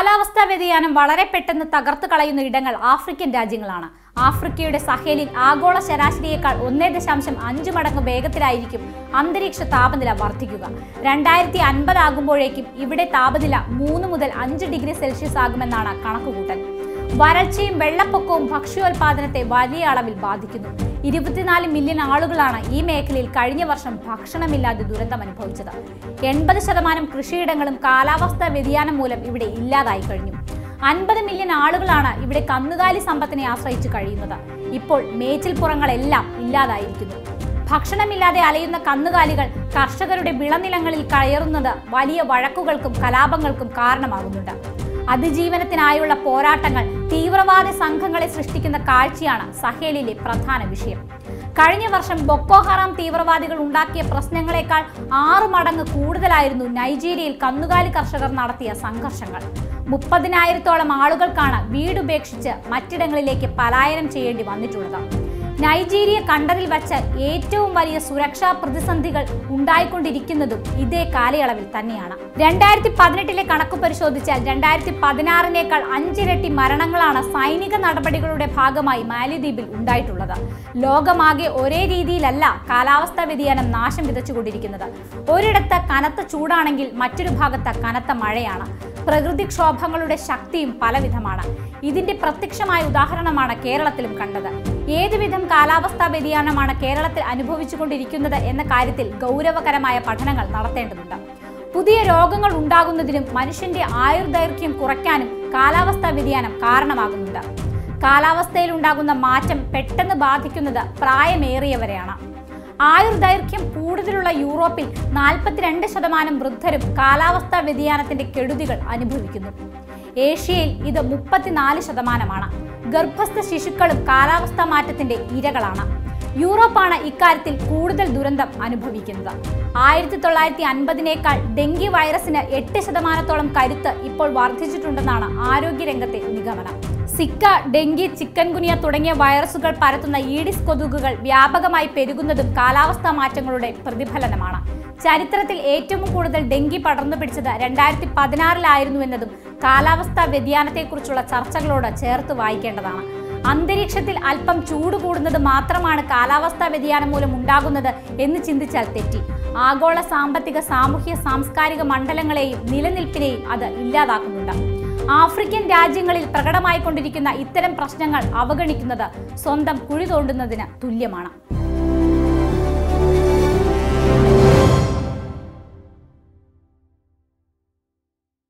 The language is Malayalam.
കാലാവസ്ഥാ വ്യതിയാനം വളരെ പെട്ടെന്ന് തകർത്തു കളയുന്ന ഇടങ്ങൾ ആഫ്രിക്കൻ രാജ്യങ്ങളാണ്. ആഫ്രിക്കയുടെ സഹേലിൽ ആഗോള ശരാശരിയേക്കാൾ ഒന്നേ ദശാംശം അഞ്ച് മടങ്ങ് വേഗത്തിലായിരിക്കും അന്തരീക്ഷ താപനില വർദ്ധിക്കുക. രണ്ടായിരത്തി അൻപതാകുമ്പോഴേക്കും ഇവിടെ താപനില മൂന്ന് മുതൽ അഞ്ച് ഡിഗ്രി സെൽഷ്യസ് ആകുമെന്നാണ് കണക്കുകൂട്ടൽ. വരൾച്ചയും വെള്ളപ്പൊക്കവും ഭക്ഷ്യോൽപാദനത്തെ വലിയ അളവിൽ ബാധിക്കുന്നു. ഇരുപത്തിനാല് മില്യൺ ആളുകളാണ് ഈ മേഖലയിൽ കഴിഞ്ഞ വർഷം ഭക്ഷണമില്ലാതെ ദുരന്തം അനുഭവിച്ചത്. എൺപത് ശതമാനം കൃഷിയിടങ്ങളും കാലാവസ്ഥാ വ്യതിയാനം മൂലം ഇവിടെ ഇല്ലാതായി കഴിഞ്ഞു. അൻപത് മില്യൺ ആളുകളാണ് ഇവിടെ കന്നുകാലി സമ്പത്തിനെ ആശ്രയിച്ച് കഴിയുന്നത്. ഇപ്പോൾ മേച്ചിൽപ്പുറങ്ങളെല്ലാം ഇല്ലാതായിരിക്കുന്നു. ഭക്ഷണമില്ലാതെ അലയുന്ന കന്നുകാലികൾ കർഷകരുടെ വിളനിലങ്ങളിൽ കയറുന്നത് വലിയ വഴക്കുകൾക്കും കലാപങ്ങൾക്കും കാരണമാകുന്നുണ്ട്. അതിജീവനത്തിനായുള്ള പോരാട്ടങ്ങൾ തീവ്രവാദ സംഘങ്ങളെ സൃഷ്ടിക്കുന്ന കാഴ്ചയാണ് സഹേലിലെ പ്രധാന വിഷയം. കഴിഞ്ഞ വർഷം ബൊക്കോ ഹറാം തീവ്രവാദികൾ ഉണ്ടാക്കിയ പ്രശ്നങ്ങളെക്കാൾ ആറു മടങ്ങ് കൂടുതലായിരുന്നു നൈജീരിയയിൽ കന്നുകാലി കർഷകർ നടത്തിയ സംഘർഷങ്ങൾ. മുപ്പതിനായിരത്തോളം ആളുകൾക്കാണ് വീടുപേക്ഷിച്ച് മറ്റിടങ്ങളിലേക്ക് പലായനം ചെയ്യേണ്ടി വന്നിട്ടുള്ളത്. നൈജീരിയ കണ്ടറിൽ വച്ച് ഏറ്റവും വലിയ സുരക്ഷാ പ്രതിസന്ധികൾ ഉണ്ടായിക്കൊണ്ടിരിക്കുന്നതും ഇതേ കാലയളവിൽ തന്നെയാണ്. രണ്ടായിരത്തി പതിനെട്ടിലെ കണക്ക് പരിശോധിച്ചാൽ രണ്ടായിരത്തി പതിനാറിനേക്കാൾ അഞ്ചിരട്ടി മരണങ്ങളാണ് സൈനിക നടപടികളുടെ ഭാഗമായി മാലിദ്വീപിൽ ഉണ്ടായിട്ടുള്ളത്. ലോകമാകെ ഒരേ രീതിയിലല്ല കാലാവസ്ഥാ വ്യതിയാനം നാശം വിതച്ചുകൊണ്ടിരിക്കുന്നത്. ഒരിടത്ത് കനത്ത ചൂടാണെങ്കിൽ മറ്റൊരു ഭാഗത്ത് കനത്ത മഴയാണ്. പ്രകൃതിക്ഷോഭങ്ങളുടെ ശക്തിയും പലവിധമാണ്. ഇതിന്റെ പ്രത്യക്ഷമായ ഉദാഹരണമാണ് കേരളത്തിലും കണ്ടത്. ഏതുവിധം കാലാവസ്ഥാ വ്യതിയാനമാണ് കേരളത്തിൽ അനുഭവിച്ചുകൊണ്ടിരിക്കുന്നത് എന്ന കാര്യത്തിൽ ഗൗരവകരമായ പഠനങ്ങൾ നടത്തേണ്ടതുണ്ട്. പുതിയ രോഗങ്ങൾ ഉണ്ടാകുന്നതിനും മനുഷ്യന്റെ ആയുർദൈർഘ്യം കുറയ്ക്കാനും കാലാവസ്ഥാ വ്യതിയാനം കാരണമാകുന്നുണ്ട്. കാലാവസ്ഥയിൽ ഉണ്ടാകുന്ന മാറ്റം പെട്ടെന്ന് ബാധിക്കുന്നത് പ്രായമേറിയവരെയാണ്. ആയുർദൈർഘ്യം കൂടുതലുള്ള യൂറോപ്പിൽ നാൽപ്പത്തിരണ്ട് ശതമാനം വൃദ്ധരും കാലാവസ്ഥാ വ്യതിയാനത്തിന്റെ കെടുതികൾ അനുഭവിക്കുന്നു. ഏഷ്യയിൽ ഇത് മുപ്പത്തിനാല് ശതമാനമാണ്. ഗർഭസ്ഥ ശിശുക്കളും കാലാവസ്ഥാ മാറ്റത്തിന്റെ ഇരകളാണ്. യൂറോപ്പാണ് ഇക്കാര്യത്തിൽ കൂടുതൽ ദുരന്തം അനുഭവിക്കുന്നത്. ആയിരത്തി തൊള്ളായിരത്തി അൻപതിനേക്കാൾ ഡെങ്കി വൈറസിന് എട്ട് ശതമാനത്തോളം കരുത്ത് ഇപ്പോൾ വർദ്ധിച്ചിട്ടുണ്ടെന്നാണ് ആരോഗ്യരംഗത്തെ നിഗമനം. സിക്ക ഡെങ്കി ചിക്കൻ ഗുനിയ തുടങ്ങിയ വൈറസുകൾ പരത്തുന്ന ഈഡിസ് കൊതുകുകൾ വ്യാപകമായി പെരുകുന്നതും കാലാവസ്ഥാ മാറ്റങ്ങളുടെ പ്രതിഫലനമാണ്. ചരിത്രത്തിൽ ഏറ്റവും കൂടുതൽ ഡെങ്കി പടർന്നു പിടിച്ചത് രണ്ടായിരത്തി പതിനാറിലായിരുന്നു എന്നതും കാലാവസ്ഥാ വ്യതിയാനത്തെക്കുറിച്ചുള്ള ചർച്ചകളോട് ചേർത്ത് വായിക്കേണ്ടതാണ്. അന്തരീക്ഷത്തിൽ അല്പം ചൂട് കൂടുന്നത് മാത്രമാണ് കാലാവസ്ഥാ വ്യതിയാനം മൂലം ഉണ്ടാകുന്നത് എന്ന് ചിന്തിച്ചാൽ തെറ്റി. ആഗോള സാമ്പത്തിക സാമൂഹ്യ സാംസ്കാരിക മണ്ഡലങ്ങളെയും നിലനിൽപ്പിനെയും അത് ഇല്ലാതാക്കുന്നുണ്ട്. ആഫ്രിക്കൻ രാജ്യങ്ങളിൽ പ്രകടമായിക്കൊണ്ടിരിക്കുന്ന ഇത്തരം പ്രശ്നങ്ങൾ അവഗണിക്കുന്നത് സ്വന്തം കുഴി തോണ്ടുന്നതിന് തുല്യമാണ്.